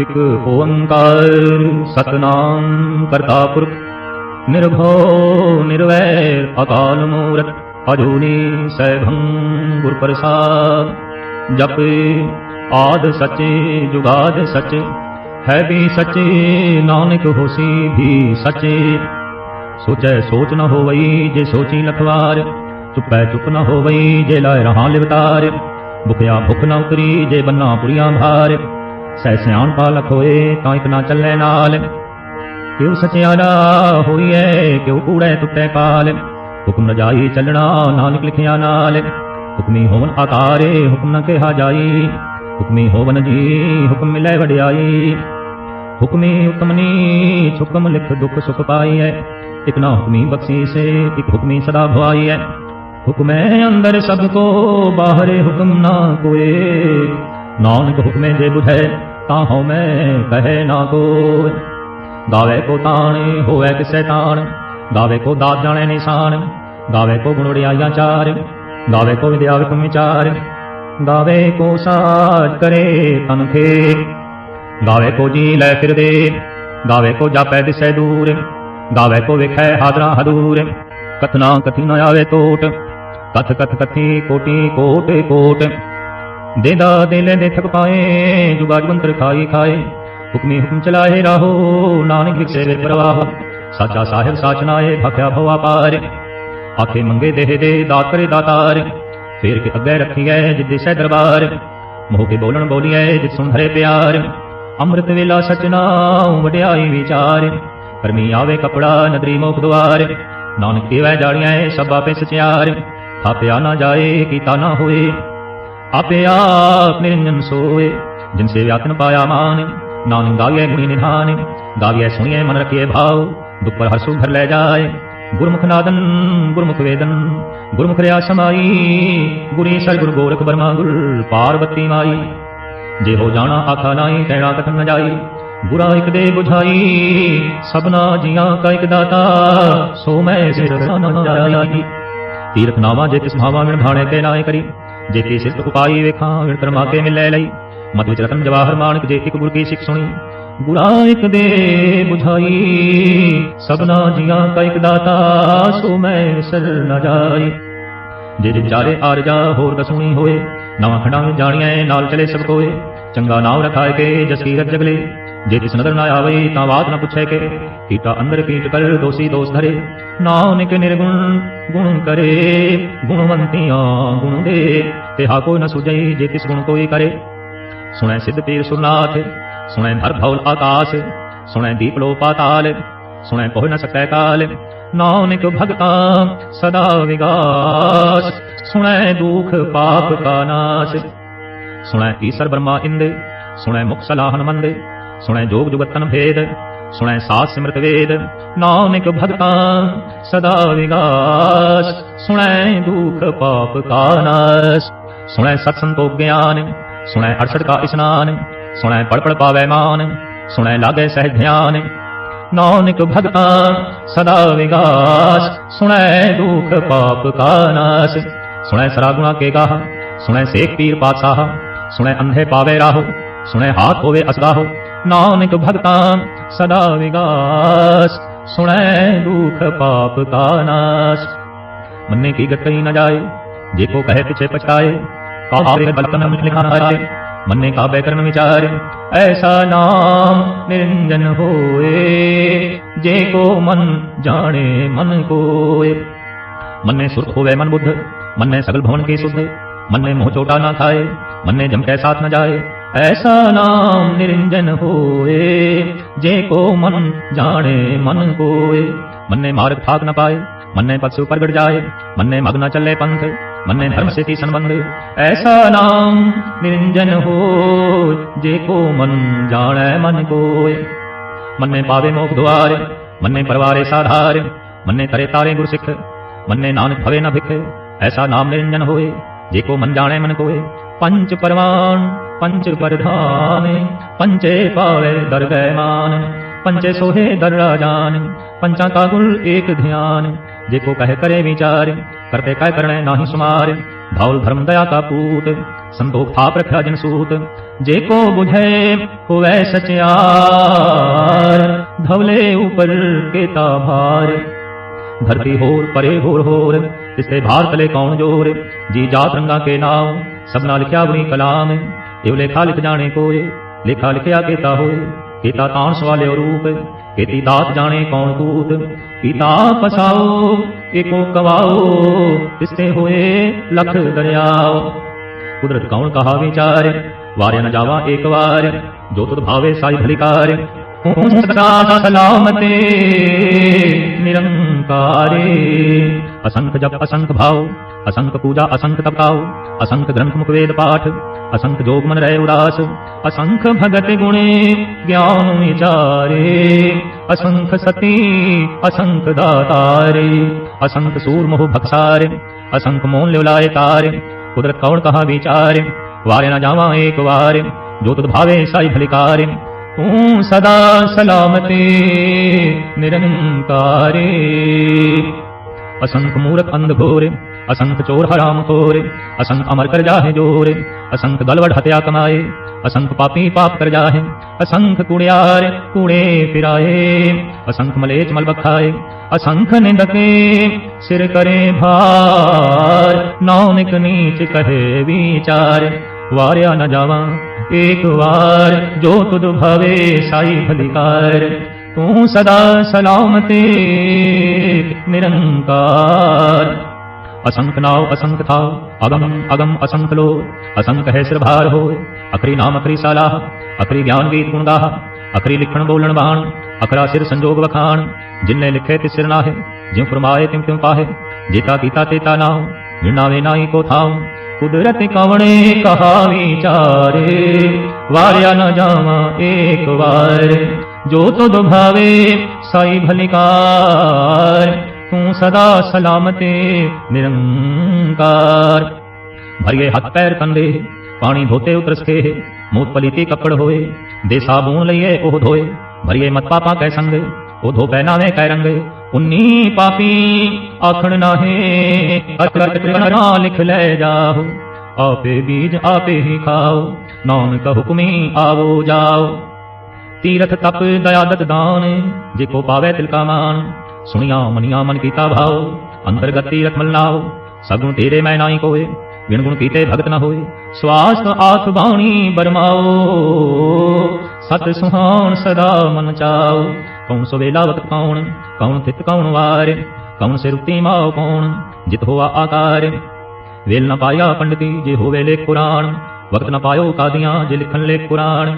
ਇਕ ਓੰਕਾਰ ਸਤਨਾਮ ਕਰਤਾ ਪੁਰਖ, ਨਿਰਭਉ ਨਿਰਵੈਰ ਅਕਾਲ ਮੂਰਤ, ਅਜੂਨੀ ਸੈਭੰ ਗੁਰ ਪ੍ਰਸਾਦ ਜਪੇ ਆਦ ਸਚੇ, ਜੁਗਾਦ ਸਚ, ਹੈ ਵੀ ਸਚੇ, ਨਾਨਕ ਹੋਸੀ ਵੀ ਸਚੇ। ਸੋਚੈ ਸੋਚ ਨ ਹੋਵਈ ਜੇ ਸੋਚੀ ਲਖਵਾਰ, ਚੁਪੈ ਚੁੱਪ ਨ ਹੋਵਈ ਜੇ ਲਾਇ ਰਹਾ ਲਿਵਤਾਰ। ਭੁਖਿਆ ਭੁਖ ਨ ਉਤਰੀ ਜੇ ਬੰਨਾ ਪੁਰੀਆਂ ਭਾਰ। ਸਹਿ ਸਿਆਣ ਪਾਲਕ ਹੋਏ ਤਾਂ ਇਕ ਨਾ ਚੱਲੇ ਨਾਲ। ਕਿਉ ਸਚਿਆਰਾ ਹੋਈਐ, ਕਿਉ ਕੂੜੈ ਟੁੱਟੈ ਪਾਲ। ਹੁਕਮ ਨ ਜਾਈ ਚੱਲਣਾ, ਨਾਨਕ ਲਿਖਿਆ ਨਾਲ। ਹੁਕਮੀ ਹੋਵਨ ਆਕਾਰੇ, ਹੁਕਮ ਨ ਕਿਹਾ ਜਾਈ। ਹੁਕਮੀ ਹੋਵਨ ਜੀ, ਹੁਕਮ ਮਿਲੈ ਵਡਿਆਈ। ਹੁਕਮੀ ਹੁਕਮਨੀ ਹੁਕਮ ਲਿਖ ਦੁਖ ਸੁਖ ਪਾਈਐ। ਇਕ ਨਾ ਹੁਕਮੀ ਬਖਸ਼ੀ ਸੇ ਇਕ ਹੁਕਮੀ ਸਦਾ ਭਵਾਈਐ। ਹੁਕਮੈ ਅੰਦਰ ਸਭ ਕੋ, ਬਾਹਰੇ ਹੁਕਮ ਨਾ ਕੋਏ। ਨਾਨਕ ਹੁਕਮੇ ਜੇ ਬੁਝੈ ਤਾਂ ਹਉ ਮੈਂ ਕਹੇ ਨਾ ਕੋਇ। ਗਾਵੇ ਕੋ ਤਾਣੇ ਹੋਵੇ ਕਿਸੈ ਤਾਣ ਗਾਵੇ ਕੋ ਦਾਤ ਜਾਣੇ ਨਿਸ਼ਾਨ ਗਾਵੇ ਕੋ ਗੁਣ ਵਡਿਆਈਆਂ ਚਾਰ ਗਾਵੇ ਕੋ ਵਿਦਿਆ ਵਿਕਮ ਵਿਚਾਰ। ਗਾਵੇ ਕੋ ਸਾਜ ਕਰੇ ਤਨ ਖੇ ਕੋ ਜੀ ਲੈ ਫਿਰਦੇ ਗਾਵੇ ਕੋ ਜਾਪੈ ਦਿਸੈ ਦੂਰ ਗਾਵੇ ਕੋ ਵੇਖੈ ਹਾਦਰਾ ਹਦੂਰ। ਕਥਨਾ ਕਥੀ ਨ ਆਵੇ ਟੋਟ ਕਥ ਕਥ ਕਥੀ ਕੋਟੀ ਕੋਟ ਕੋਟ। ਦੇਦਾ ਦੇ ਲੈਂਦੇ ਥਕ ਪਾਏ, ਜੁਗਾ ਜਵੰਤਰ ਖਾਈ ਖਾਏ। ਹੁਕਮੀ ਹੁਕਮ ਚਲਾਏ ਰਾਹੋ, ਨਾਨਕ ਵਿਖਸੇ ਵੇ ਪ੍ਰਵਾਹ। ਸਾਚਾ ਸਾਹਿਬ ਸਾਚਨਾਏ ਭਖਿਆ ਭਵਾ ਪਾਰ ਆਖੇ ਮੰਗੇ ਦੇਹ ਦੇ ਦਾਤ ਕਰੇ ਦਾਤਾਰ। ਫੇਰ ਕੇ ਅੱਗੇ ਰੱਖੀਐ ਜਿੱਦੇ ਸਹਿ ਦਰਬਾਰ। ਮੋਹ ਕੇ ਬੋਲਣ ਬੋਲੀਐ ਜਿਤ ਸੁਣ ਹਰੇ ਪਿਆਰ। ਅੰਮ੍ਰਿਤ ਵੇਲਾ ਸਚਨਾਉ ਵਡਿਆਈ ਵਿਚਾਰ। ਕਰਮੀ ਆਵੇ ਕਪੜਾ, ਨਦਰੀ ਮੋਖ ਦੁਆਰ। ਨਾਨਕ ਦੇਵੈ ਜਾਲੀਆਂ ਸਭ ਆਪੇ ਸਚਿਆਰ। ਥਾਪਿਆ ਨਾ ਜਾਏ, ਕੀਤਾ ਨਾ ਹੋਏ। ਆਪੇ ਆਪ ਨਿਰੰਜਨ ਸੋਏ ਜਿਨ ਸੇ ਵਿਆਤਨ ਪਾਇਆ ਮਾਨ, ਨਾਨਕ ਗਾਵੇ ਗੁਣੀ ਨਿਧਾਨ, ਗਾਵੇ ਸੁਣੀਏ ਮਨ ਰਖੀਏ ਭਾਵ ਦੁਖ ਪਰ ਹਰਸੂ ਘਰ ਲੈ ਜਾਏ। ਗੁਰਮੁਖ ਨਾਦਨ, ਗੁਰਮੁਖ ਵੇਦਨ, ਗੁਰਮੁਖ ਰਿਆ ਸਮਾਈ, ਗੁਰੀ ਸਰ ਗੁਰ ਗੋਰਖ ਬਰਮਾ ਗੁਰ ਪਾਰਵਤੀ ਮਾਈ। ਜੇ ਹੋ ਜਾਣਾ ਆਖਾ ਨਾਹੀ, ਕਹਿਣਾ ਕਥਨ ਨ ਜਾਈ। ਗੁਰਾ ਇਕ ਦੇ ਬੁਝਾਈ, ਸਭਨਾ ਜੀਆਂ ਕਾ ਇਕ ਦਾਤਾ, ਸੋ ਮੈਂ ਸਿਰ ਨ ਜਾਈ। ਤੀਰਥ ਨਾਵਾ ਜੇ ਤਿਸ ਭਾਵਾ ਮਿਣ ਭਾਣੇ ਤੇ ਨਾਏ ਕਰੀ। ਜੇ ਤੀ ਉਪਾਈ ਵੇਖਾਂ ਵਿਣ ਕਰਮਾ ਮਿਲੈ ਲਈ। ਮਤ ਵਿਚ ਰਤਨ ਜਵਾਹਰ ਮਾਨਕ ਜੇ ਇੱਕ ਕੀ ਸਿੱਖ ਸੁਣੀ। ਗੁਰਾ ਇਕ ਦੇ 부ਝਾਈ ਸਭਨਾ ਜੀਆਂ ਕਾ ਇਕ ਦਾਤਾ, ਸੋ ਮੈਂ ਸਿਰ ਨ ਜਾਈ। ਜੇ ਜੇ ਚਾਰੇ ਆਰਜਾ ਹੋਰ ਦਸੂਣੀ ਹੋਏ, ਨਵਾਂ ਖੰਡਾਂ ਵਿੱਚ ਜਾਣੀਆਂ ਨਾਲ ਚਲੇ ਸਭ ਕੋਏ। ਚੰਗਾ ਨਾਮ ਰਖਾਇ ਕੇ ਜਸੀਰਤ ਜਗਲੇ। ਜੇ ਤਿਸ ਨਦਰ ਨਾ ਆਵੇ ਤਾਂ ਬਾਤ ਨਾ ਪੁੱਛੇ ਕੇ ਕੀਟਾ ਅੰਦਰ ਕੀਟ ਕਰ ਦੋਸੀ ਦੋਸ ਧਰੇ। ਨਾਨਕ ਨਿਰਗੁਣ ਗੁਣ ਕਰੇ, ਗੁਣਵੰਤੀਆਂ ਗੁਣ ਦੇ। ਤੇ ਹਾ ਕੋਈ ਨਾ ਸੁਝਈ ਜੇ ਤਿਸ ਗੁਣ ਕੋਈ ਕਰੇ। ਸੁਣੈ ਸਿੱਧ ਪੀਰ ਸੁਨਾਥ ਸੁਣੈ ਧਰ ਭਉਲ ਆਕਾਸ਼, ਸੁਣੈ ਦੀਪ ਲੋ ਪਾਤਾਲ, ਸੁਣੈ ਕੋਹ ਨ ਸਕੈ ਕਾਲ। ਨਾਨਕ ਭਗਤਾ ਸਦਾ ਵਿਗਾਸ, ਸੁਣੈ ਦੁਖ ਪਾਪ ਕਾ ਨਾਸ਼। ਸੁਣੈ ਈਸਰ ਬ੍ਰਹਮਾ ਇੰਦੇ, ਸੁਣੈ ਮੁਖ ਸਲਾਹਨ ਮੰਦੇ। ਸੁਣੈ ਜੋਗ ਜੁਗਤਨ ਭੇਦ, ਸੁਣੈ ਸਾਧ ਸਿਮਰਤ ਵੇਦ। ਨਾਨਕ ਭਗਤਾ ਸਦਾ ਵਿਗਾਸ, ਸੁਣੈ ਦੁਖ ਪਾਪ ਕਾ ਨਾਸ਼। ਸੁਣੈ ਸਤ ਸੰਤੋਖ ਗਿਆਨ, ਸੁਣੈ ਅਰਸ਼ਦ ਕਾ ਇਸਨਾਨ, ਸੁਣੈ ਪੜ ਪੜ ਪਾਵੈ ਮਾਨ, ਸੁਣੈ ਲਾਗੇ ਸਹਿ ਧਿਆਨ। ਨਾਨਕ ਭਗਤਾ ਸਦਾ ਵਿਗਾਸ, ਸੁਣੈ ਦੁਖ ਪਾਪ ਕਾ ਨਾਸ਼। ਸੁਣੈ ਸਰਾ ਗੁਣਾ ਕੇ ਗਾਹ, ਸੁਣੈ ਸੇਖ ਪੀਰ ਪਾਤਸ਼ਾਹ। ਸੁਣੈ ਅੰਧੇ ਪਾਵੇ ਰਾਹੋ, ਸੁਣੈ ਹਾਥ ਹੋਵੇ ਅਸਗਾਹ ਨਾਨਕ ਭਗਤਾ ਸਦਾ ਵਿਗਾਸ ਸੁਣੈ ਦੁਖ ਪਾਪ ਕਾ ਨਾਸ਼ ਮੰਨੇ ਕੀ ਗਤਈ ਨ ਜਾਏ ਜੇ ਕੋ ਕਹੇ ਪਿਛੇ ਪਛਤਾਏ ਕਾਬਰੇ ਬਲਤਨ ਮਿਟ ਲਿਖਾ ਆਏ ਮੰਨੇ ਕਾਬੇ ਕਰਨ ਵਿਚਾਰ ਐਸਾ ਨਾਮ ਨਿਰੰਜਨ ਹੋਏ ਜੇ ਕੋ ਮਨ ਜਾਣੇ ਮਨ ਕੋਏ ਮੰਨੇ ਸੁਰਖ ਹੋਵੇ ਮਨ ਬੁੱਧ ਮੰਨੇ ਸਗਲ ਭਵਨ ਕੀ ਸੁਧ ਮੰਨੇ ਮੋਹ ਚੋਟਾ ਨਾ ਖਾਏ ਮੰਨੇ ਜਮ ਕੇ ਸਾਥ ਨ ਜਾਏ ਐਸਾ ਨਾਮ ਨਿਰੰਜਨ ਹੋਏ ਜੇ ਕੋ ਮਨ ਜਾਣੇ ਮਨ ਕੋਏ ਮੰਨੇ ਮਾਰਗ ਠਾਕ ਨ ਪਾਏ ਮੰਨੇ ਪਛੂ ਪ੍ਰਗਟ ਜਾਏ ਮੰਨੇ ਮਗ ਨ ਚੱਲੇ ਪੰਥ ਮੰਨੇ ਧਰਮ ਸੇਤੀ ਸੰਬੰਧ ਐਸਾ ਨਾਮ ਨਿਰੰਜਨ ਹੋ ਜੇ ਕੋ ਮਨ ਜਾਣੈ ਮਨ ਕੋਏ ਮੰਨੇ ਪਾਵੇ ਮੋਖ ਦੁਆਰ ਮੰਨੇ ਪਰਵਾਰੇ ਸਾਧਾਰ ਮੰਨੇ ਤਰੇ ਤਾਰੇ ਗੁਰ ਸਿੱਖ ਮੰਨੇ ਨਾਨਕ ਭਵੇ ਨ ਭਿਖ ਐਸਾ ਨਾਮ ਨਿਰੰਜਨ ਹੋਏ ਜੇ ਕੋ ਮਨ ਜਾਣੈ ਮਨ ਕੋਏ ਪੰਚ ਪਰਵਾਨ पंच परधान पंचे पावे दर वैमान पंचे सोहे दर राजान पंचा का गुण एक ध्यान, जेको कह करे विचार, करते कह करने नाही सुमार भावल धर्म दया का पूत, संतोख थाप रखा जिन सूत, जेको बुझे हुए सचयार, धवले ऊपर के ताभार। धरती होर, परे होर होर इससे भार तले कौन ज़ोर, जी जात रंगा के नाम, सबना लिखा बुरी कलाम। ਇਉ ਲੇਖਾ ਲਿਖ ਜਾਣੇ ਕੋਏ, ਲੇਖਾ ਲਿਖਿਆ ਕੀਤਾ ਹੋਏ, ਕੀਤਾ ਤਾਣ ਸਵਾਲਿਓ ਰੂਪ, ਕੀਤੀ ਦਾਤ ਜਾਣੇ ਕੌਣ ਕੂਤ ਕੀਤਾ ਪਸਾਓ ਏਕੋ ਕਵਾਓ, ਤਿਸਤੇ ਹੋਏ ਲਖ ਦਰਿਆਓ। ਕੁਦਰਤ ਕੌਣ ਕਹਾ ਵਿਚਾਰ ਵਾਰਿਆ ਨ ਜਾਵਾ ਇੱਕ ਵਾਰ, ਜੋ ਤੁਧ ਭਾਵੇ ਸਾਈ ਭਲਿਕਾਰ ਹੂੰ ਸਲਾਮਤੇ, ਨਿਰੰਕਾਰੇ, ਅਸੰਖ ਜਪ ਅਸੰਖ ਭਾਉ ਅਸੰਖ ਪੂਜਾ ਅਸੰਖ ਤਪਾਉ ਅਸੰਖ ਗ੍ਰੰਥ ਮੁਖ ਵੇਦ ਪਾਠ ਅਸੰਖ ਜੋਗ ਮਨ ਰਹਿ ਉਦਾਸ, ਅਸੰਖ ਭਗਤ ਗੁਣੇ ਗਿਆਨ ਵਿਚਾਰੇ, ਅਸੰਖ ਸਤੀ, ਅਸੰਖ ਦਾਤਾਰੇ, ਅਸੰਖ ਸੂਰ ਮੋਹ ਭਖਸਾਰੇ ਅਸੰਖ ਮੋਨ ਲਿਵਲਾਏ ਤਾਰੇ, ਕੁਦਰਤ ਕੌਣ ਕਹਾ ਵਿਚਾਰੇ, ਵਾਰੇ ਨਾ ਜਾਵਾਂ ਏਕ ਵਾਰ, ਜੋ ਤਤ ਭਾਵੇ ਸਾਈ ਭਲਿਕਾਰੇ ਤੂੰ ਸਦਾ ਸਲਾਮਤੇ ਨਿਰੰਕਾਰੇ। ਅਸੰਖ ਮੂਰਖ ਅੰਧ ਭੋਰੇ असंख चोर हराम खोरे असंख अमर कर जाहे जोरे असंख गलवड हत्या कमाए असंख पापी पाप कर जाहे असंख कुड़ियार कूड़े फिराए असंख मलेच मल बखाए असंख निंदके सिर करे भार नानक नीच कहे विचार वार्या न जावा एक वार जो तुद भवे साई भलिकार तू सदा सलामते निरंकार असंख नाव असंख था अगम अगम असंख लो असंख है सिर भार हो अखरी नाम अखरी सालाह अखरी ज्ञान गीत गुण गाह अखरी लिखण बोलण बाण अखरा सिर संजोग वखाण जिनने लिखे तिस सिर नाहे ज्यों फरमाए तिम तिम पाहे जेता कीता तेता नाव विनावे नाई को थाऊं कुदरत कवणे कहा विचारे वार्या न जावा एक वार जो तुद भावे साई भलिकार ਸਦਾ ਸਲਾਮਤੇ ਨਿਰੰਕਾਰ। ਭਰੀਏ ਹੱਥ ਪੈਰ ਤੰਦੇ ਪਾਣੀ ਧੋਤੇ ਉਤਰਸਕੇ ਮੂਤ ਪਲੀਤੀ ਕੱਪੜ ਹੋਏ, ਦੇ ਸਾਬੂਨ ਲਈਏ ਉਹ ਧੋਏ। ਭਰੀਏ ਮਤ ਪਾਪਾ ਕੈ ਸੰਗ, ਉਹ ਧੋ ਪਹਿਨਾਵੇ ਕੈ ਰੰਗ। ਉਨੀ ਪਾਪੀ ਆਖਣ ਨਾਹੇ ਅਕਰਤ ਕ੍ਰਿਣਾ ਲਿਖ ਲੈ ਜਾਓ। ਆਪੇ ਬੀਜ ਆਪੇ ਹੀ ਖਾਓ, ਨਾਨਕ ਹੁਕਮੀ ਆਵੋ ਜਾਓ। ਤੀਰਥ ਤਪ ਦਇਆਦਤ ਦਾਨ, ਜੇ ਕੋ ਪਾਵੇ ਤਿਲ ਕਾ ਮਾਨ ਸੁਣਿਆ, ਮਨਿਆ, ਮਨ ਕੀਤਾ ਭਾਉ ਅੰਤਰਗਤ ਤੀਰਥ ਮਲਨਾਓ ਸਗੁਣ ਤੇਰੇ ਮੈਂ ਨਾਹੀ ਕੋਏ ਵਿਣ ਗੁਣ ਕੀਤੇ ਭਗਤ ਨ ਹੋਏ ਸਵਾਸ ਆਖ ਬਾਣੀ ਬਰਮਾਓ ਸਤ ਸੁਹਾਣ ਸਦਾ ਮਨ ਚਾਓ ਕੌਣ ਸੋ ਵੇਲਾ ਵਕਤ ਕੌਣ ਕੌਣ ਥਿਤ ਕੌਣ ਵਾਰ, ਕੌਣ ਸੇ ਰੁਤੀ ਮਾਓ ਕੌਣ, ਜਿਤ ਹੋਆ ਆਕਾਰ, ਵੇਲ ਨ ਪਾਇਆ ਪੰਡਤੀ ਜੇ ਹੋਵੇ ਲੇ ਕੁਰਾਨ ਵਕਤ ਨਾ ਪਾਇਓ ਕਾਦੀਆਂ, ਜੇ ਲਿਖਣ ਲੇ ਕੁਰਾਨ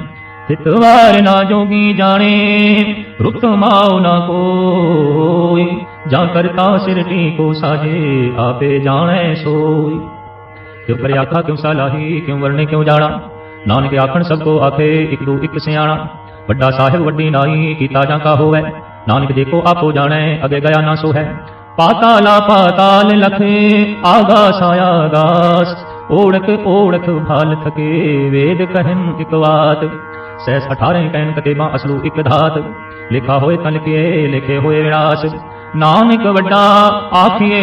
ਹਿਤਵਾਰ ਨਾ ਜੋਗੀ ਜਾਣੇ ਰੁਕ ਮਾਉ ਨਾ ਕੋਈ, ਜਾਂ ਕਰਤਾ ਸਿਰ ਕੋ ਸਾਜੇ ਆਪੇ ਜਾਣੈ ਸੋਈ। ਕਿਉ ਕਰਿ ਆਖਾ, ਕਿਉ ਸਲਾਹੀ ਕਿਉ ਵਰਨੇ ਕਿਉ ਜਾਣਾ? ਨਾਨਕ ਆਖਣ, ਸਭ ਕੋ ਆਖੇ, ਇਕ ਦੂ ਇਕ ਸਿਆਣਾ। ਵੱਡਾ ਸਾਹਿਬ, ਵੱਡੀ ਨਾਈ, ਕੀਤਾ ਜਾਂ ਕਾ ਹੋਵੇ? ਨਾਨਕ ਦੇਖੋ, ਆਪੋ ਜਾਣੈ, ਅਗੇ ਗਿਆ ਨਾ ਸੋ ਹੈ ਪਾਤਾਲਾ ਪਾਤਾਲ ਲਖੇ ਆਗਾਸ ਆਗਾਸ ਓੜਕ ਓੜਕ ਭਾਲ ਥਕੇ, ਵੇਦ ਕਹਿਨ ਇਕ ਬਾਤ 18 ਕਹਿਨ ਕਤੇਬਾਂ ਅਸਲੂ ਇਕ ਧਾਤ ਲਿਖਾ ਹੋਏ ਤਾਂ ਲਿਖਿਏ ਲਿਖੇ ਹੋਏ ਵਿਨਾਸ਼। ਨਾਨਕ ਵੱਡਾ ਆਖੀਏ,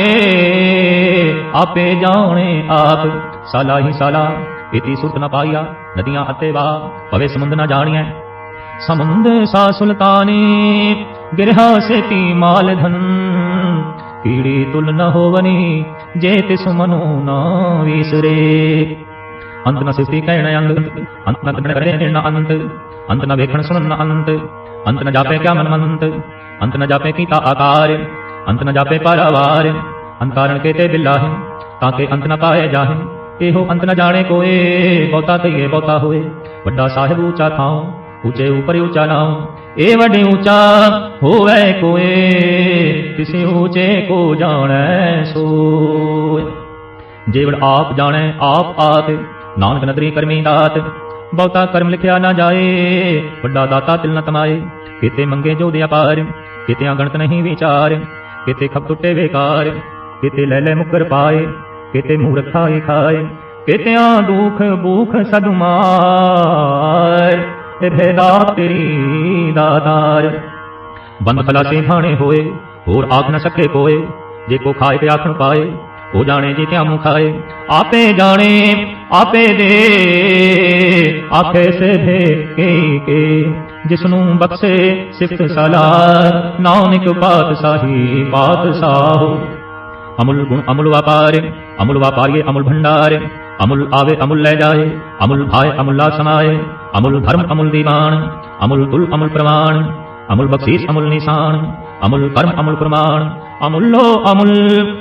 ਆਪੇ ਜਾਣੇ ਆਪ। ਸਾਲਾ ਹੀ ਸਾਲਾ, ਇਤੀ ਸੁਰਤ ਨ ਪਾਈਆ, ਨਦੀਆਂ ਅਤੇ ਵਾ ਭਵੇ ਸਮੁੰਦ ਨ ਜਾਣੀਐ। ਸਮੁੰਦ ਸਾ ਸੁਲਤਾਨੀ, ਗਿਰਹਾ ਸੇਤੀ ਮਾਲ ਧਨ ਕੀੜੀ ਤੁਲ ਨ ਹੋਵਨੀ, ਜੇ ਤਿਸ ਮਨੋ ਨਾ ਵਿਸਰੇ। ਅੰਤ ਨਾ ਸਿਫਤੀ ਕਹਿਣ ਅੰਗ, ਅੰਤ ਨ ਤਬਣ ਕਰੇ ਨ ਅੰਤ ਅੰਤ ਨ ਵੇਖਣ ਸੁਣਨ ਅੰਤ ਅੰਤ ਨ ਜਾਪੇ ਕਿਆ ਮਨ ਮੰਤ, ਅੰਤ ਨ ਜਾਪੇ ਕੀਤਾ ਆਕਾਰ, ਅੰਤ ਨ ਜਾਪੇ ਪਰਵਾਰ ਅੰਤਾਰਣ ਕੇਤੇ ਬਿਲਾਹਿ ਤਾਂ ਕਿ ਅੰਤ ਨ ਪਾਏ ਜਾਹਿ, ਇਹੋ ਅੰਤ ਨ ਜਾਣੇ ਕੋਏ, ਬਹੁਤਾ ਕਹੀਏ ਬਹੁਤਾ ਹੋਏ, ਵੱਡਾ ਸਾਹਿਬ ਉੱਚਾ ਥਾਉ, ਉੱਚੇ ਉਪਰ ਉੱਚਾ ਨਾਉ, ਇਹ ਵੱਡੇ ਉੱਚਾ ਹੋਵੇ ਕੋਏ, ਕਿਸੇ ਉੱਚੇ ਕੋ ਜਾਣੈ ਸੋਏ। ਜੇਵੜ ਆਪ ਜਾਣੈ, ਆਪ ਆਤ ਨਾਨਕ ਨਦਰੀ ਕਰਮੀ ਦਾਤ ਬਹੁਤਾ ਕਰਮ ਲਿਖਿਆ ਨਾ ਜਾਏ, ਵੱਡਾ ਦਾਤਾ ਤਿਲ ਨ ਤਮਾਏ। ਕਿਤੇ ਮੰਗੇ ਜੋ ਦੇ ਅਪਾਰ, ਕਿਤੇ ਅਗਣਤ ਨਹੀਂ ਵਿਚਾਰ, ਕਿਤੇ ਖਪ ਟੁੱਟੇ ਵੇਕਾਰ ਕਿਤੇ ਲੈ ਲੈ ਮੁਕਰ ਪਾਏ, ਕਿਤੇ ਮੂਰਖ ਖਾਏ ਖਾਏ, ਕਿਤਿਆਂ ਦੁਖ ਭੂਖ ਸਦਮਾਰ ਭੇਦਾ ਤੇਰੀ ਦਾਤਾਰ ਬੰਦ ਖਲਾਸੇ ਥਾਣੇ ਹੋਏ, ਹੋਰ ਆਖ ਨ ਸਕੇ ਕੋਏ, ਜੇ ਕੋ ਖਾਏ ਤੇ ਆਖਣ ਪਾਏ, ਉਹ ਜਾਣੇ ਜੇ ਧਿਆਮੂ ਖਾਏ, ਆਪੇ ਜਾਣੇ ਆਪੇ ਦੇ ਆਖੇ ਸੇ ਕੇ ਕੇ ਜਿਸ ਨੂੰ ਬਖਸ਼ੇ ਸਿਫਤ ਸਲਾਹ, ਨਾਨਕ ਪਾਤਸ਼ਾਹੀ ਪਾਤਸ਼ਾਹੋ। ਅਮੁਲ ਗੁਣ ਅਮੁਲ ਵਪਾਰੇ, ਅਮੁਲ ਵਪਾਰੀਏ ਅਮੁਲ ਭੰਡਾਰ, ਅਮੁਲ ਆਵੇ ਅਮੁਲ ਲੈ ਜਾਏ, ਅਮੁਲ ਭਾਏ ਅਮੁਲਾ ਸਮਾਏ, ਅਮੁਲ ਧਰਮ ਅਮੁਲ ਦੀਵਾਨ ਅਮੁਲ ਤੁਲ ਅਮੁਲ ਪ੍ਰਮਾਣ ਅਮੁਲ ਬਖਸ਼ੀਸ਼ ਅਮੁਲ ਨਿਸ਼ਾਨ, ਅਮੁਲ ਕਰਮ ਅਮੁਲ ਪ੍ਰਮਾਣ, ਅਮੁੱਲੋ ਅਮੁਲ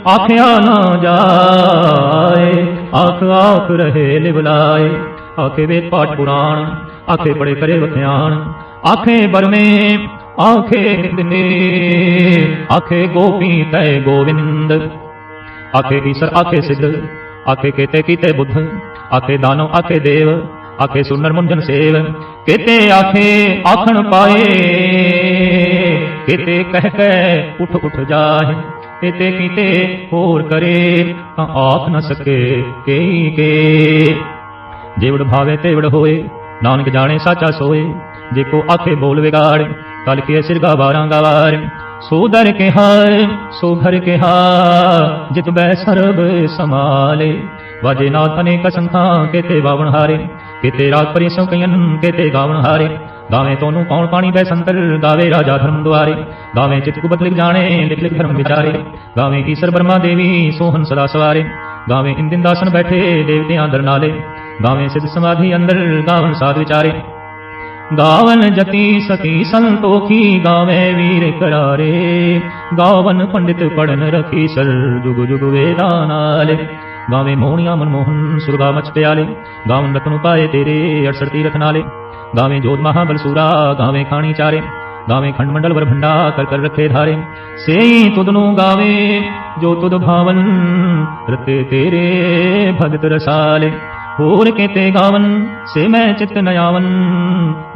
ਆਖਿਆ ਨਾ ਜਾਏ। ਆਖ ਆਖ ਰਹੇ ਲਿਵਲਾਏ ਆਖੇ ਵੇਦ ਪਾਠ ਪੁਰਾਣ, ਆਖੇ ਬੜੇ ਕਰੇ ਵਖਿਆਣ ਆਖੇ ਬਰਮੇ ਆਖੇ ਦਿਨੇ ਆਖੇ ਗੋਪੀ ਤੈ ਗੋਵਿੰਦ। ਆਖੇ ਈਸ਼ਰ, ਆਖੇ ਸਿੱਧ, ਆਖੇ ਕੀਤੇ ਕੀਤੇ ਬੁੱਧ। ਆਖੇ ਦਾਨੋ ਆਖੇ ਦੇਵ, ਆਖੇ ਸੁਨਰ ਮੁੰਜਨ ਸੇਵ। ਕੀਤੇ ਆਖੇ ਆਖਣ ਪਾਏ, ਕੀਤੇ ਕਹਿ ਕਹਿ ਉਠ ਉਠ ਜਾਏ ਕੀਤੇ ਕੀਤੇ ਹੋਰ ਕਰੇ, ਤਾਂ ਆਖ ਨ ਸਕੇ ਕਈ ਕੇ। ਜੇਵੜ ਭਾਵੇ ਤੇਵੜ ਹੋਏ, ਨਾਨਕ ਜਾਣੇ ਸਾਚਾ ਸੋਏ। ਜੇ ਕੋ ਆਖੇ ਬੋਲ ਵਿਗਾੜ, ਕਲ ਕੇ ਸਿਰ ਗਵਾਰਾਂ ਗਵਾਰ ਸੋ ਦਰ ਕੇ ਹਾਰ, ਸੋ ਘਰ ਕੇ ਹਾ ਜਿਤ ਬੈ ਸਰਬ ਸਮਾਲੇ ਵਜੇ ਨਾਥ ਅਨੇਕ ਸੰਖਾਂ ਕਿਤੇ ਬਾਵਣ ਹਾਰੇ, ਕਿਤੇ ਰਾਗ ਪਰੀ ਕਯਨ ਕੇਤੇ ਗਾਵਣ ਹਾਰੇ। ਗਾਵੇਂ ਤੋਨੂੰ ਕੌਣ ਪਾਣੀ ਬੈ ਸੰਤਰ, ਗਾਵੇ ਰਾਜਾ ਧਰਮ ਦੁਆਰੇ। ਗਾਵੇਂ ਚਿਤ ਕੁਬਤ ਲਿਖ ਜਾਣੇ, ਲਿਖ ਲਿਖ ਧਰਮ ਵਿਚਾਰੇ। ਗਾਵੇਂ ਈਸ਼ਰ ਬਰਮਾ ਦੇਵੀ, ਸੋਹਨ ਸਦਾ ਸਵਾਰੇ। ਗਾਵੇਂ ਇੰਦਿਨ ਦਾਸਨ ਬੈਠੇ, ਦੇਵਤਿਆਂ ਦਰ ਨਾਲੇ। ਗਾਵੇਂ ਸਿਧ ਸਮਾਧੀ ਅੰਦਰ ਗਾਵਨ ਸਾਧ ਵਿਚਾਰੇ। ਗਾਵਨ ਜਤੀ ਸਤੀ ਸੰਤੋਖੀ, ਗਾਵੇ ਵੀਰ ਕਰਾਰੇ। ਗਾਵਨ ਪੰਡਿਤ ਪੜਨ ਰਖੀ, ਸਰ ਜੁਗ ਜੁਗ ਵੇਦਾਂ ਨਾਲੇ। ਗਾਵੇਂ ਮੋਹਣੀਆਂ ਮਨਮੋਹਨ ਸੁਰਗਾ ਮਚ ਪਿਆਲੇ ਗਾਵਨ ਰਤਨ ਪਾਏ ਤੇਰੇ 68 ਤੀਰਥ ਨਾਲੇ ਗਾਵੇਂ ਜੋਤ ਮਹਾਬਲ ਸੂਰਾ ਗਾਵੇ ਖਾਣੀ ਚਾਰੇ ਗਾਵੇਂ ਖੰਡ ਮੰਡਲ ਵਰ ਭੰਡਾ ਕਰ ਕਰ ਰੱਖੇ ਧਾਰੇ ਸੇਈ ਤੁਧ ਨੂੰ ਗਾਵੇ ਜੋ ਤੁਦ ਭਾਵਨ ਰਤੇ ਤੇਰੇ ਭਗਤ ਰਸਾਲੇ ਹੋਰ ਕੇਤੇ ਗਾਵਨ ਸੇ ਮੈਂ ਚਿਤ ਨ ਆਵਨ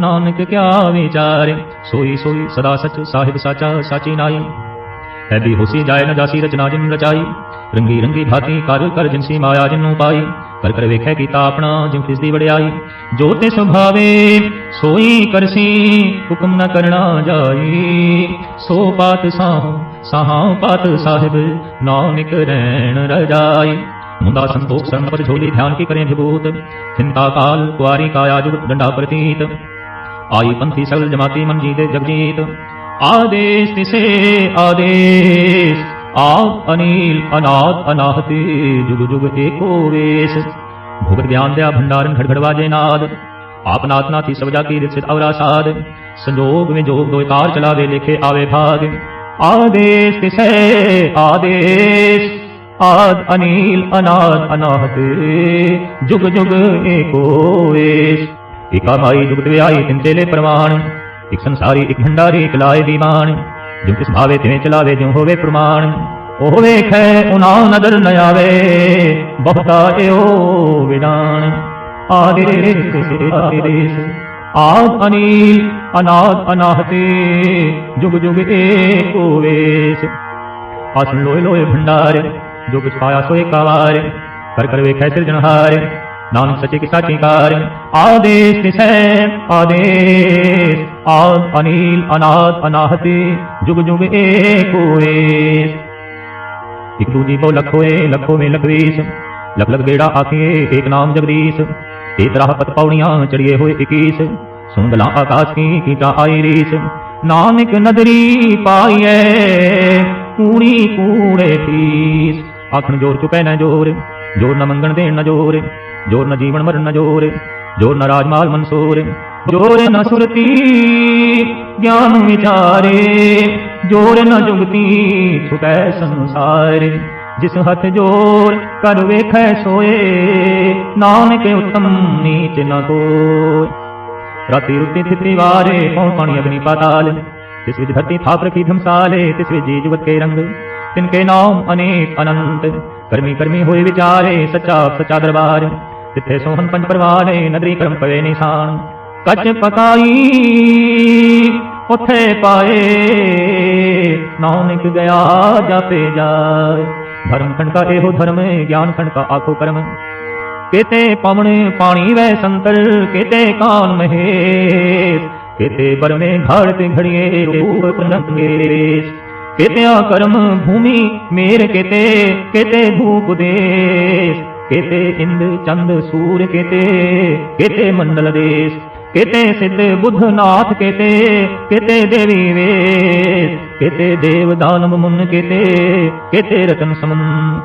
ਨਾਨਕ ਕਿਆ ਵਿਚਾਰੇ ਸੋਈ ਸੋਈ ਸਦਾ ਸਚ ਸਾਹਿਬ ਸਾਚਾ ਸਾਚੀ ਨਾਈ ਹੈ ਹੋਸੀ ਜਾਏ ਨਾ ਜਾਸੀ ਰਚਨਾ ਜਿਨ ਰਚਾਈ। ਰੰਗੀ ਰੰਗੀ ਭਾਤੀ ਕਰ ਕਰ ਜਿਨਸੀ ਮਾਇਆ ਜਿਨੂੰ ਪਾਈ। ਕਰ ਕਰ ਵੇਖੈ ਕੀਤਾ ਆਪਣਾ ਜਿਉ ਤਿਸ ਦੀ ਵਡਿਆਈ। ਜੋ ਤੇ ਸੁਭਾਵੇ, ਸੋਈ ਕਰਸੀ, ਹੁਕਮ ਨ ਕਰਨਾ ਜਾਈ। ਸੋ ਪਾਤ ਸਾਹ ਸਾਹਾਂ ਪਾਤ ਸਾਹਿਬ, ਨਾਨਕ ਰਹਿਣ ਰਜਾਈ। ਮੁੰਦਾ ਸੰਤੋਖ ਸਰਮ ਪਰ ਝੋਲੀ ਧਿਆਨ ਕੀ ਕਰੇ ਵਿਭੂਤ ਚਿੰਤਾ ਕਾਲ ਕੁਆਰੀ ਕਾਇਆ ਜੁਗ ਡੰਡਾ ਪ੍ਰਤੀਤ। ਆਈ ਪੰਥੀ ਸਗਲ ਜਮਾਤੀ ਮਨ ਜੀ ਦੇ ਜਗਜੀਤ। ਆਦੇਸ਼ ਤਿਸੇ ਆਦੇਸ਼ ਆਪ ਅਨੀਲ ਅਨਾਦ ਅਨਾਹਤੀ ਜੁਗ ਜੁਗ ਏਕੋ ਵੇਸ ਭੁਗਤ ਗਿਆਨ ਦਿਆ ਭੰਡਾਰਨ ਘੜ ਵਾਜੇ ਨਾਦ ਆਪ ਨਾਥ ਨਾਥੀ ਸਭ ਜਾਤੀ ਰਿਸਿਤ ਅਵਰਾ ਸਾਧ ਸੰਜੋਗ ਵਿੱਚ ਜੋਗ ਦੋਇ ਕਾਰ ਚਲਾਵੇ ਲਿਖੇ ਆਵੇ ਭਾਗ ਆਦੇਸ਼ ਤਿਸੇ ਆਦੇਸ਼ ਆਦ ਅਨੀਲ ਅਨਾਦ ਅਨਾਹਤ ਜੁਗ ਜੁਗ ਏਕੋ ਵੇਸ਼ ਇਕਾ ਮਾਈ ਜੁਗਤ ਵਿਆਈ ਤਿੰਨ ਚੇਲੇ ਪ੍ਰਮਾਣ ਇੱਕ ਸੰਸਾਰੀ, ਇੱਕ ਭੰਡਾਰੀ, ਇਕ ਲਾਏ ਦੀਵਾਨ ਜੋ ਕਿਸ ਭਾਵੇ ਤਿਵੇਂ ਚਲਾਵੇ, ਜਿਉ ਹੋਵੇ ਪ੍ਰਮਾਣ। ਉਹ ਵੇਖੈ ਉਨਾ ਨਦਰ ਨ ਆਵੇ, ਬਹੁਤਾ ਏਓ ਵਿਦਾਨ ਆਦੇਸ਼ ਆਦੇਸ਼ ਆਦ ਅਨੀਲ, ਅਨਾਦ ਅਨਾਹਤੇ, ਜੁਗ ਜੁਗ ਏਕੋ ਵੇਸ਼। ਆਸਣ ਲੋਏ ਲੋਏ ਭੰਡਾਰ ਜੋ ਕੁਛ ਪਾਇਆ ਸੋਏ ਕਾਵਾਰ। ਕਰ ਕਰ ਵੇਖੈ ਸਿਰਜਣਹਾਰ, ਨਾਨਕ ਸੱਚੇ ਕੀ ਸਾਚੀ ਕਾਰ ਆਦੇਸ਼ ਤਿਸੈ ਆਦੇਸ਼। ਆਦ ਅਨੀਲ ਅਨਾਦ ਅਨਾਹਤੇ, ਜੁਗ ਜੁਗ ਏਕੋ ਏਸ ਇਕ ਦੂਜੀ ਬੋ ਲਖੋਏ ਲਖੋ ਮੇ ਲਖਵੀਸ, ਲਖ ਲਖ ਗੇੜਾ ਆਖੀਏ, ਏਕ ਨਾਮ ਜਗਦੀਸ਼। ਏਕ ਰਾਹ ਪਤ ਪੌੜੀਆਂ ਚੜੀਏ ਹੋਏ 21 ਸੁੰਦਲਾ ਆਕਾਸ਼ ਕੀ ਕੀਟਾ ਆਈ ਰੀਸ। ਨਾਨਕ ਨਦਰੀ ਪਾਈਐ ਕੂਣੀ ਕੂੜੇ ਫੀਸ ਆਖਣ ਜੋਰ ਚੁਕੈ ਨਾ ਜੋਰ ਜੋਰ ਨ ਮੰਗਣ ਦੇਣ ਨ ਜੋਰ ਜੋਰ ਨ ਜੀਵਨ ਮਰਨ ਨ ਜੋਰ ਜੋਰ ਨ ਰਾਜਮਾਲ ਮਨਸੂਰ ਜੋਰ ਨ ਸੁਰਤੀ, ਗਿਆਨ ਵਿਚਾਰੇ ਜੋਰ ਨ ਜੁਗਤੀ ਛੁਟੈ ਸੰਸਾਰ। ਜਿਸ ਹੱਥ ਜੋਰ ਕਰ ਵੇਖੈ ਸੋਏ, ਨਾਨਕ ਉਤਮ ਨੀਚ ਨ ਕੋਇ ਰਾਤੀ ਰੁੱਤੀ ਥਿਤੀ ਵਾਰੇ ਪਉ ਪਾਣੀ ਅਗਨੀ ਪਾਤਾਲ। ਤਿਸ ਵਿੱਚ ਧਰਤੀ ਥਾਪ ਰਖੀ ਧਮਸਾਲੇ, ਤਿਸ ਵਿੱਚ ਜੀ ਜੁਗਤ ਕੇ ਰੰਗ। ਤਿਨ ਕੇ ਨਾਮ ਅਨੇਕ ਅਨੰਤ, ਕਰਮੀ ਕਰਮੀ ਹੋਏ ਵਿਚਾਰੇ, ਸੱਚਾ ਸੱਚਾ ਦਰਬਾਰ। ਤਿੱਥੇ ਸੋਹਨ ਪੰਜ ਪਰਵਾਰੇ ਨਦਰੀ ਕਰਮ ਪਵੇ ਨਿਸ਼ਾਨ। ਕੱਚ ਪਕਾਈ ਉਥੇ ਪਾਏ। ਨਾਉ ਨਿਕ ਗਿਆ ਜਾਪੇ ਜਾਏ। ਧਰਮ ਖੰਡਕਾ ਇਹੋ ਧਰਮ ਗਿਆਨ ਖੰਡਕਾ ਆਖੋ ਕਰਮ। ਕਿਤੇ ਪਵਣੇ ਪਾਣੀ ਵੈ ਸੰਤਰ, ਕਿਤੇ ਕਾਨ ਮਹੇ ਕੇਤੇ ਬਰਮੇ ਘੜ ਤੇ ਘੜੀਏ ਰੂਪ ਨੰਦੇਸ਼ ਕਿਤੇ ਆ ਕਰਮ ਭੂਮੀ ਮੇਰ ਕਿਤੇ ਕਿਤੇ ਭੂਪ ਦੇਸ। ਕਿਤੇ ਇੰਦ ਚੰਦ ਸੂਰ ਕਿਤੇ ਕਿਤੇ ਮੰਡਲ ਦੇਸ। ਕਿਤੇ ਸਿੱਧ ਬੁੱਧ ਨਾਥ ਕਿਤੇ ਕਿਤੇ ਦੇਵੀ ਵੇਸ ਕਿਤੇ ਦੇਵ ਦਾਨਵ ਮੁਨ ਕਿਤੇ ਕਿਤੇ ਰਤਨ ਸਮਨ।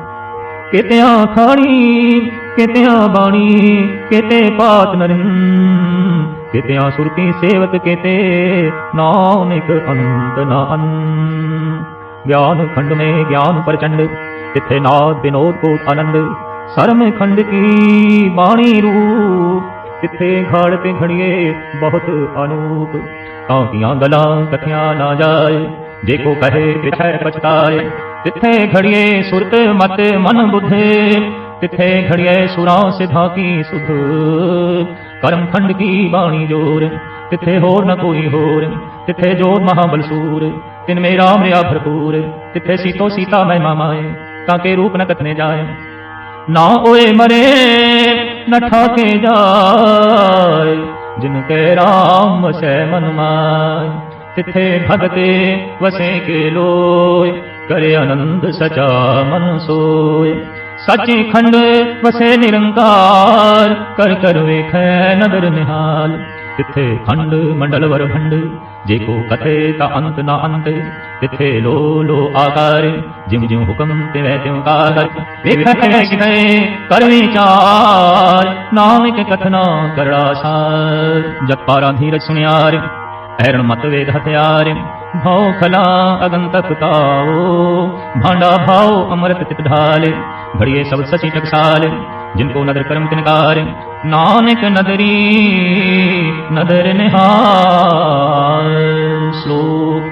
ਕਿਤਿਆਂ ਖਾਣੀ, ਕਿਤਿਆਂ ਬਾਣੀ, ਕਿਤੇ ਪਾਤ ਨਰਿੰ ਕਿਤਿਆਂ ਸੁਰਤੀ ਸੇਵਕ ਕਿਤੇ, ਨਾਨਕ ਅੰਤ ਨਾ ਅਨ ਗਿਆਨ ਖੰਡ ਮੇ ਗਿਆਨ ਪ੍ਰਚੰਡ, ਤਿੱਥੇ ਨਾਦ ਬਿਨੋਦ ਕੋ ਆਨੰਦ। ਸਰਮ ਖੰਡ ਕੀ ਬਾਣੀ ਰੂਪ ਤਿੱਥੇ ਘਾੜ ਤੇ ਘੜੀਏ ਬਹੁਤ ਅਨੂਪ, ਤਾਂ ਕੀਆਂ ਗਲਾਂ ਕਥਿਆਂ ਨਾ ਜਾਏ, ਜੇ ਕੋ ਕਹੇ ਪਿਛੈ ਪਛਤਾਏ। ਤਿੱਥੇ ਖੜੀਏ ਸੁਰਤ ਮਤ ਮਨ ਬੁੱਧੇ, ਤਿੱਥੇ ਘੜੀਏ ਸੁਰਾਂ ਸਿਧਾ ਕੀ ਸੁਧ। ਕਰਮ ਖੰਡ ਕੀ ਬਾਣੀ ਜੋਰ, ਤਿੱਥੇ ਹੋਰ ਨ ਕੋਈ ਹੋਰ, ਤਿੱਥੇ ਜੋਰ ਮਹਾਬਲ ਸੂਰ, ਤਿਨ ਮੇ ਰਾਮ ਰਿਆ ਭਰਪੂਰ, ਤਿੱਥੇ ਸੀਤੋ ਸੀਤਾ ਮੈਂ ਮਾਮਾਏ ਤਾਂ ਕੇ ਰੂਪ ਨ ਕਥਨੇ ਜਾਏ। ਨਾ ਓਏ ਮਰੇ ਨ ਠਾਕੇ ਜਾਏ, ਜਿਨ ਕੇ ਰਾਮ ਵਸੈ ਮਨ ਮਾਇ ਤਿੱਥੇ ਭਗਤੇ ਵਸੇ ਕੇ ਲੋਇ ਕਰੇ ਆਨੰਦ ਸਚਾ ਮਨ ਸੋਇ ਸੱਚੇ ਖੰਡ ਵਸੇ ਨਿਰੰਕਾਰ, ਕਰ ਕਰ ਵੇਖੈ ਨਦਰ ਨਿਹਾਲ। ਤਿੱਥੇ ਖੰਡ, ਮੰਡਲ ਵਰ ਭੰਡ ਜੇ ਕੋ ਕਥੇ ਤਾ ਅੰਤ ਨਾ ਅੰਤ, ਤਿੱਥੇ ਲੋ ਲੋ ਆਕਾਰ, ਜਿਉ ਜਿਉ ਹੁਕਮ ਤਿਵੈ ਤਿਉ ਕਾਰ। ਵੇਖੈ ਕਿਤੇ ਕਰ ਵਿਚਾਰ ਨਾਨਕ ਕਥਨਾ ਕਰੜਾ ਸਾਰ। ਜਪ ਪਾਰਾਂ ਧੀਰਜ ਸੁਣਿਆਰ ਐਰਣ ਮਤ ਵੇਦ ਹਥਿਆਰ। ਭਉ ਖਲਾ ਅਗਨ ਤਕ ਭਾਂਡਾ ਭਾਉ ਅਮਰਤ ਤਿਤ ਢਾਲ। ਘੜੀਏ ਸਭ ਸਚੀ ਟਕਸਾਲ, ਜਿਨ ਕੋ ਨਦਰ ਕਰਮ ਤਿਨਕਾਰ। ਨਾਨਕ ਨਦਰੀ, ਨਦਰ ਨਿਹਾਲ ਸ਼ਲੋਕ।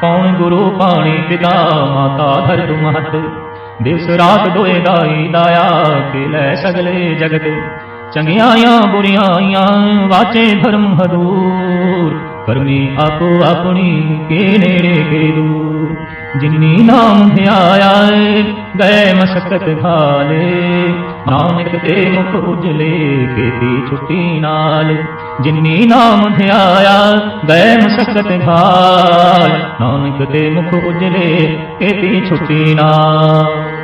ਕੌਣ ਗੁਰੂ ਪਾਣੀ ਪਿਤਾ, ਮਾਤਾ ਧਰ ਮਹਤ। ਦਿਵਸ ਰਾਤ ਦੋਏ ਦਾਈ ਦਾਇਆ, ਕੇ ਲੈ ਸਗਲੇ ਜਗਤ। ਚੰਗਿਆਈਆਂ ਬੁਰੀਆਈਆਂ ਵਾਚੇ ਧਰਮ ਹਦੂਰ। ਕਰਮੀ ਆਪੋ ਆਪਣੀ, ਕੇ ਨੇੜੇ ਕੇ ਦੂਰ। ਜਿਨੀ ਨਾਮ ਧਿਆਇਆ ਏ, ਗਏ ਮਸਕਤ ਘਾਲੇ ਨਾਨਕ ਤੇ ਮੁਖ ਉਜਲੇ ਕੀਤੀ ਛੁੱਟੀ ਨਾਲ। ਜਿਨੀ ਨਾਮ ਧਿਆਇਆ ਗਏ ਮਸਕਤ ਖਾਲ ਨਾਨਕ ਤੇ ਮੁਖ ਉਜਲੇ ਕੀਤੀ ਛੁੱਟੀ ਨਾਲ।